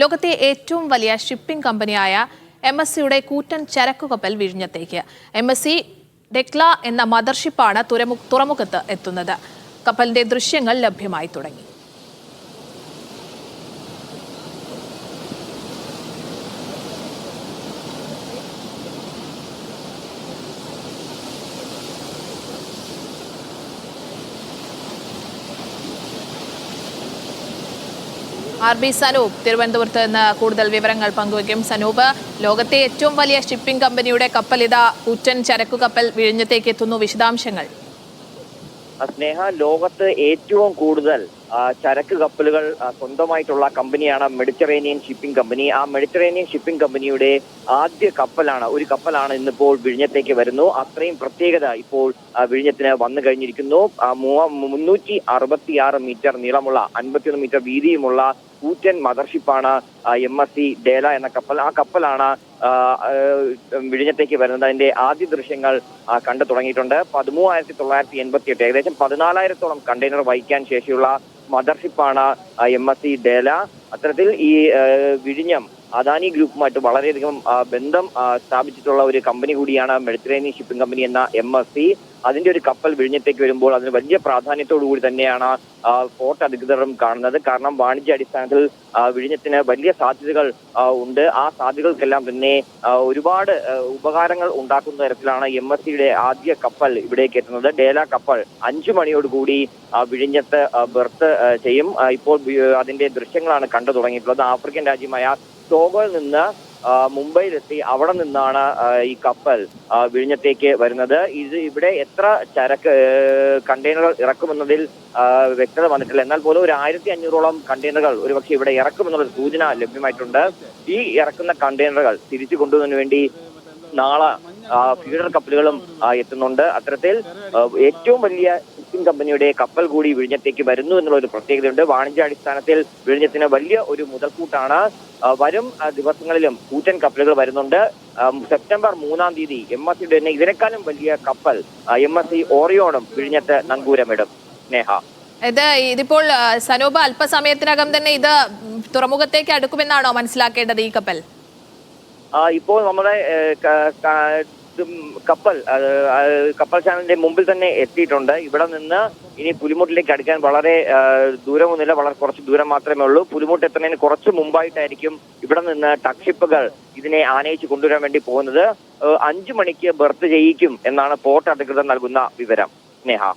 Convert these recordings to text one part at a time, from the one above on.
ലോകത്തെ ഏറ്റവും വലിയ ഷിപ്പിംഗ് കമ്പനിയായ എം എസ് സിയുടെ കൂറ്റൻ ചരക്കു കപ്പൽ വിഴിഞ്ഞത്തേക്ക്. എം എസ് സി ഡെക്ല എന്ന മദർഷിപ്പാണ് തുറമു തുറമുഖത്ത് എത്തുന്നത്. കപ്പലിന്റെ ദൃശ്യങ്ങൾ ലഭ്യമായി തുടങ്ങി. ആർ ബി സനൂപ് തിരുവനന്തപുരത്ത് നിന്ന് കൂടുതൽ വിവരങ്ങൾ പങ്കുവയ്ക്കും. സനൂപ് ലോകത്തെ ഏറ്റവും വലിയ ഷിപ്പിംഗ് കമ്പനിയുടെ കപ്പൽ ഇതാ കൂറ്റൻ ചരക്കു കപ്പൽ വിഴിഞ്ഞത്തേക്ക് എത്തുന്നു. വിശദാംശങ്ങൾ. സ്നേഹ ലോകത്ത് ഏറ്റവും കൂടുതൽ ചരക്ക് കപ്പലുകൾ സ്വന്തമായിട്ടുള്ള കമ്പനിയാണ് മെഡിറ്ററേനിയൻ ഷിപ്പിംഗ് കമ്പനി. ആ മെഡിറ്ററേനിയൻ ഷിപ്പിംഗ് കമ്പനിയുടെ ആദ്യ കപ്പലാണ് ഒരു കപ്പലാണ് ഇന്നിപ്പോൾ വിഴിഞ്ഞത്തേക്ക് വരുന്നു. അത്രയും പ്രത്യേകത ഇപ്പോൾ വിഴിഞ്ഞത്തിന് വന്നു കഴിഞ്ഞിരിക്കുന്നു. മുന്നൂറ്റി അറുപത്തിയാറ് മീറ്റർ നീളമുള്ള അൻപത്തിയൊന്ന് മീറ്റർ വീതിയുമുള്ള കൂറ്റൻ മദർഷിപ്പാണ് എം എസ് സി ഡേല എന്ന കപ്പൽ. ആ കപ്പലാണ് വിഴിഞ്ഞത്തേക്ക് വരുന്നത്. അതിന്റെ ആദ്യ ദൃശ്യങ്ങൾ കണ്ടു തുടങ്ങിയിട്ടുണ്ട്. പതിമൂവായിരത്തി തൊള്ളായിരത്തി എൺപത്തി എട്ട് ഏകദേശം പതിനാലായിരത്തോളം കണ്ടെയ്നർ വഹിക്കാൻ ശേഷിയുള്ള മദർഷിപ്പാണ് എം എസ് സി ഡേല അത്തരത്തിൽ ഈ വിഴിഞ്ഞം അദാനി ഗ്രൂപ്പുമായിട്ട് വളരെയധികം ബന്ധം സ്ഥാപിച്ചിട്ടുള്ള ഒരു കമ്പനി കൂടിയാണ് മെഡിറ്ററേനിയൻ ഷിപ്പിംഗ് കമ്പനി എന്ന എം എസ് സി അതിന്റെ ഒരു കപ്പൽ വിഴിഞ്ഞത്തേക്ക് വരുമ്പോൾ അതിന് വലിയ പ്രാധാന്യത്തോടു കൂടി തന്നെയാണ് പോർട്ട് അധികൃതരും കാണുന്നത്. കാരണം വാണിജ്യ അടിസ്ഥാനത്തിൽ വിഴിഞ്ഞത്തിന് വലിയ സാധ്യതകൾ ഉണ്ട്. ആ സാധ്യതകൾക്കെല്ലാം തന്നെ ഒരുപാട് ഉപകാരങ്ങൾ ഉണ്ടാക്കുന്ന തരത്തിലാണ് എം എസ് സിയുടെ ആദ്യ കപ്പൽ ഇവിടേക്ക് എത്തുന്നത്. ഡേല കപ്പൽ അഞ്ചു മണിയോടുകൂടി വിഴിഞ്ഞത്ത് ബെർത്ത് ചെയ്യും. ഇപ്പോൾ അതിന്റെ ദൃശ്യങ്ങളാണ് കണ്ടു തുടങ്ങിയിട്ടുള്ളത്. ആഫ്രിക്കൻ രാജ്യമായ ടോഗോയിൽ നിന്ന് മുംബൈയിലെത്തി. അവിടെ നിന്നാണ് ഈ കപ്പൽ വിഴിഞ്ഞത്തേക്ക് വരുന്നത്. ഇത് ഇവിടെ എത്ര ചരക്ക് കണ്ടെയ്നറുകൾ ഇറക്കുമെന്നതിൽ വ്യക്തത വന്നിട്ടില്ല. എന്നാൽ പോലും ഒരു ആയിരത്തി അഞ്ഞൂറോളം കണ്ടെയ്നറുകൾ ഒരുപക്ഷെ ഇവിടെ ഇറക്കുമെന്നുള്ള സൂചന ലഭ്യമായിട്ടുണ്ട്. ഈ ഇറക്കുന്ന കണ്ടെയ്നറുകൾ തിരിച്ചു കൊണ്ടുവന്നതിന് വേണ്ടി നാളെ ഫീഡർ കപ്പലുകളും എത്തുന്നുണ്ട്. അത്തരത്തിൽ ഏറ്റവും വലിയ ഷിപ്പിംഗ് കമ്പനിയുടെ കപ്പൽ കൂടി വിഴിഞ്ഞത്തേക്ക് വരുന്നു എന്നുള്ള ഒരു പ്രത്യേകതയുണ്ട്. വാണിജ്യാടിസ്ഥാനത്തിൽ വിഴിഞ്ഞത്തിന് വലിയ ഒരു മുതൽക്കൂട്ടാണ്. വരും ദിവസങ്ങളിലും കൂറ്റൻ കപ്പലുകൾ വരുന്നുണ്ട്. സെപ്റ്റംബർ മൂന്നാം തീയതി എം എസ് സിയുടെ തന്നെ ഇതിനേക്കാളും വലിയ കപ്പൽ എം എസ് സി ഓറിയോണും വിഴിഞ്ഞത്ത് നങ്കൂരമിടും. സ്നേഹ. ഇത് ഇതിപ്പോൾ സനോബ അല്പസമയത്തിനകം തന്നെ ഇത് തുറമുഖത്തേക്ക് അടുക്കുമെന്നാണോ മനസ്സിലാക്കേണ്ടത് ഈ കപ്പൽ? ഇപ്പോൾ നമ്മുടെ കപ്പൽ കപ്പൽ ചാനലിന്റെ മുമ്പിൽ തന്നെ എത്തിയിട്ടുണ്ട്. ഇവിടെ നിന്ന് ഇനി പുലിമുട്ടിലേക്ക് അടുക്കാൻ വളരെ ദൂരമൊന്നുമില്ല. വളരെ കുറച്ച് ദൂരം മാത്രമേ ഉള്ളൂ. പുലിമുട്ട് എത്തുന്നതിന് കുറച്ച് മുമ്പായിട്ടായിരിക്കും ഇവിടെ നിന്ന് ടക്ഷിപ്പുകൾ ഇതിനെ ആനയിച്ച് കൊണ്ടുവരാൻ വേണ്ടി പോകുന്നത്. അഞ്ചു മണിക്ക് ബർത്ത് ചെയ്യിക്കും എന്നാണ് പോർട്ട് അധികൃതർ നൽകുന്ന വിവരം. സ്നേഹ.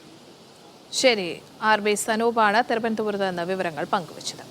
ശരി. ആർ ബി സനൂപാണ് തിരുവനന്തപുരത്ത് നിന്ന് വിവരങ്ങൾ പങ്കുവച്ചത്.